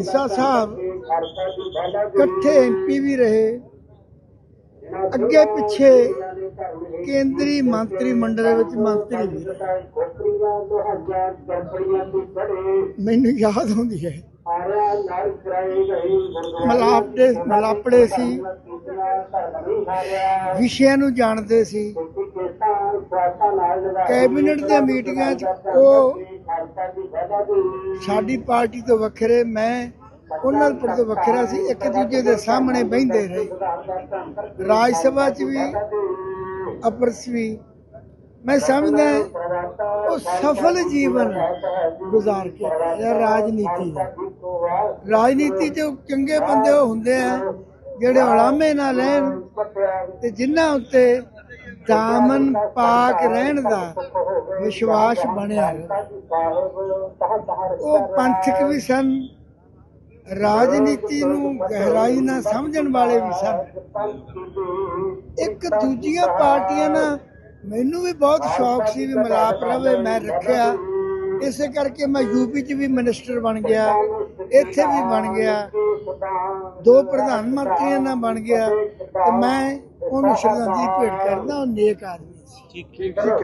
ਢੀਂਡਸਾ ਸਾਹਿਬ ਇਕੱਠੇ ਐਮਪੀ ਵੀ ਰਹੇ। ਅੱਗੇ ਪਿੱਛੇ ਕੇਂਦਰੀ ਮੰਤਰੀ ਮੰਡਲ ਵਿੱਚ ਮੰਤਰੀ ਵੀ ਮੈਨੂੰ ਯਾਦ ਹੁੰਦੀ ਹੈ। ਮਲਾਪੜੇ ਮਲਾਪੜੇ ਸੀ। ਵਿਸ਼ਿਆਂ ਨੂੰ ਜਾਣਦੇ ਸੀ। ਕੈਬਨਿਟ ਦੀਆਂ ਮੀਟਿੰਗਾਂ 'ਚ ਉਹ ਸਾਡੀ ਪਾਰਟੀ ਤੋਂ ਵੱਖਰੇ ਮੈਂ ਉਹਨਾਂ ਤੋਂ ਵੱਖਰਾ ਸੀ, ਇੱਕ ਦੂਜੇ ਦੇ ਸਾਹਮਣੇ ਬਹਿੰਦੇ ਰਹੇ। ਰਾਜ ਸਭਾ 'ਚ ਵੀ ਅਪਰਸ ਵੀ। ਮੈਂ ਸਮਝਦਾ ਉਹ ਸਫਲ ਜੀਵਨ ਗੁਜ਼ਾਰ ਕੇ ਆਇਆ ਰਾਜਨੀਤੀ ਦਾ ਰਾਜਨੀਤੀ 'ਚ ਚੰਗੇ ਬੰਦੇ ਉਹ ਹੁੰਦੇ ਆ, ਜਿਹੜੇ ਉਲਾਮੇ ਨਾਲ ਰਹਿਣ ਤੇ ਜਿਨ੍ਹਾਂ ਉੱਤੇ ਦਾਮਨ ਪਾਕ ਰਹਿਣ ਦਾ ਵਿਸ਼ਵਾਸ ਬਣਿਆ ਉਹ ਪੰਥਕ ਵੀ ਸਨ, ਰਾਜਨੀਤੀ ਨੂੰ ਗਹਿਰਾਈ ਨਾਲ ਸਮਝਣ ਵਾਲੇ ਵੀ ਸਨ। ਇੱਕ ਦੂਜੀਆਂ ਪਾਰਟੀਆਂ ਨਾਲ ਮੈਨੂੰ ਵੀ ਬਹੁਤ ਸ਼ੌਕ ਸੀ ਵੀ ਮਿਲਾਪ ਰਵੇ, ਮੈਂ ਰੱਖਿਆ। ਇਸੇ ਕਰਕੇ ਮੈਂ ਯੂਪੀ 'ਚ ਵੀ ਮਿਨਿਸਟਰ ਬਣ ਗਿਆ, ਇੱਥੇ ਵੀ ਬਣ ਗਿਆ। ਦੋ ਪ੍ਰਧਾਨ ਮੰਤਰੀਆਂ ਨਾਲ ਬਣ ਗਿਆ ਤੇ ਮੈਂ ਉਹਨੂੰ ਸ਼ਰਧਾਂਜਲੀ ਭੇਟ ਕਰਦਾ ਉਹ ਨੇਕ ਆਦਮੀ ਸੀ। ਠੀਕ